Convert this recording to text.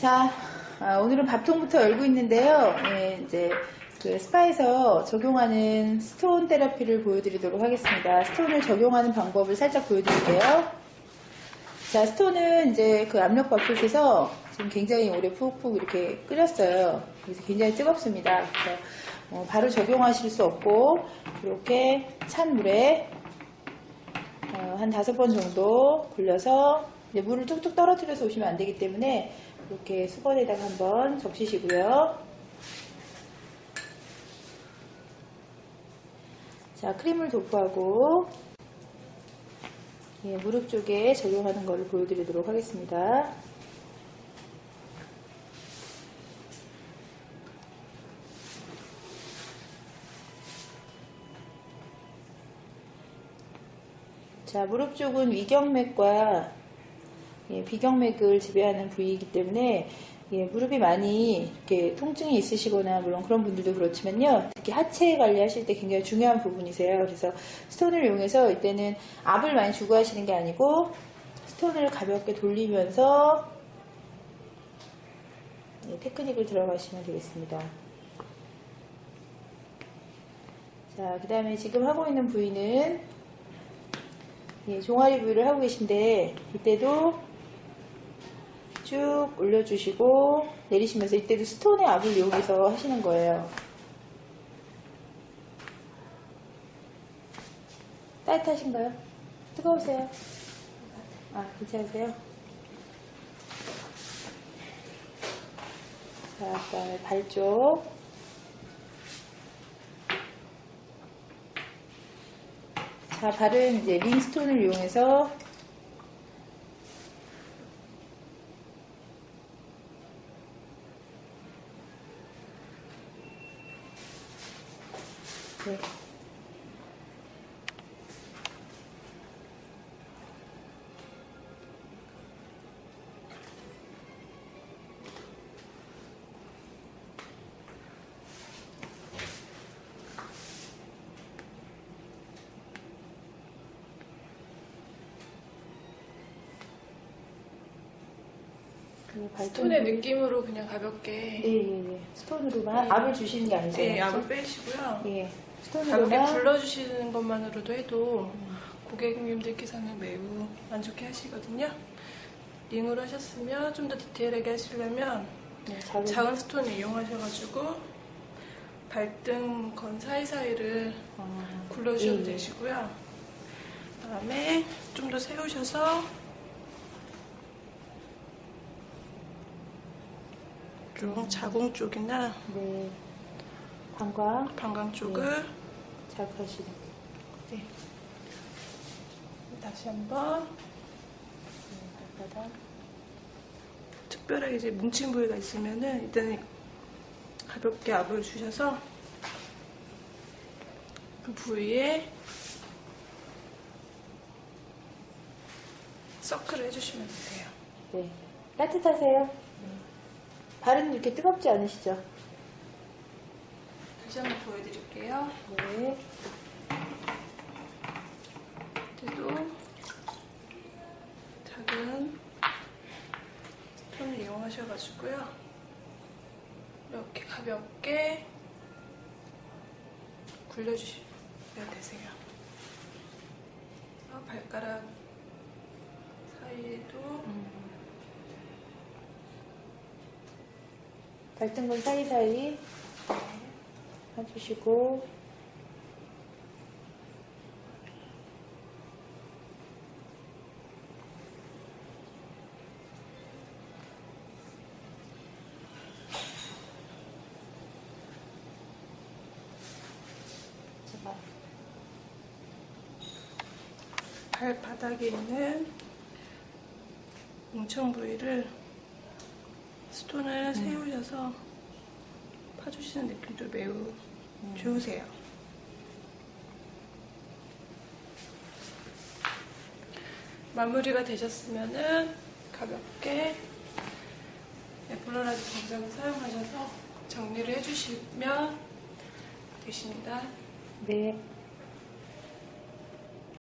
자, 아, 오늘은 밥통부터 열고 있는데요. 예, 이제 그 스파에서 적용하는 스톤 테라피를 보여드리도록 하겠습니다. 스톤을 적용하는 방법을 살짝 보여드릴게요. 자, 스톤은 이제 그 압력 밥솥에서 지금 굉장히 오래 푹푹 이렇게 끓였어요. 그래서 굉장히 뜨겁습니다. 그래서 어, 바로 적용하실 수 없고 이렇게 찬 물에 어, 한 다섯 번 정도 굴려서 물을 뚝뚝 떨어뜨려서 오시면 안 되기 때문에 이렇게 수건에다가 한번 적시시고요. 자, 크림을 도포하고 예, 무릎 쪽에 적용하는 것을 보여드리도록 하겠습니다. 자, 무릎 쪽은 위경맥과 예, 비경맥을 지배하는 부위이기 때문에 예, 무릎이 많이 이렇게 통증이 있으시거나 물론 그런 분들도 그렇지만요. 특히 하체 관리하실 때 굉장히 중요한 부분이세요. 그래서 스톤을 이용해서 이때는 압을 많이 주고 하시는 게 아니고 스톤을 가볍게 돌리면서 예, 테크닉을 들어가시면 되겠습니다. 자, 그 다음에 지금 하고 있는 부위는 예, 종아리 부위를 하고 계신데 이때도 쭉 올려주시고 내리시면서 이때도 스톤의 압을 이용해서 하시는 거예요. 따뜻하신가요? 뜨거우세요? 아, 괜찮으세요? 자, 그 다음에 발 쪽. 자, 발은 이제 링스톤을 이용해서 네. 그 스톤의 느낌으로 그냥 가볍게 예, 예, 예. 스톤으로만 압을 주시는 게 아니죠. 네, 압을 빼시고요. 예. 가볍게 스톤으로만 불러주시는 것만으로도 해도 고객님들께서는 매우 만족해 하시거든요. 링으로 하셨으면 좀 더 디테일하게 하시려면 네, 작은, 작은 스톤을 이용하셔가지고 발등 건 사이사이를 아, 굴러주셔도 예, 예. 되시고요. 그 다음에 좀 더 세우셔서 좀 자궁 쪽이나 네. 방광 방광 쪽을 자극하시는 네. 다시 한번 네, 발바닥. 특별하게 이제 뭉친 부위가 있으면은 일단은 가볍게 압을 주셔서 그 부위에 서클을 해주시면 되세요. 네. 따뜻하세요? 발은 이렇게 뜨겁지 않으시죠? 다시 한번 보여드릴게요. 네. 그때도 작은 톤을 이용하셔가지고요. 이렇게 가볍게 굴려주시면 되세요. 어, 발가락 사이에도 발등근 사이사이. 해주시고. 제가 발바닥에 있는 뭉청 부위를 스톤을 세우셔서 파주시는 느낌도 매우 좋으세요. 마무리가 되셨으면은 가볍게 에플러라지 공작을 사용하셔서 정리를 해주시면 되십니다. 네.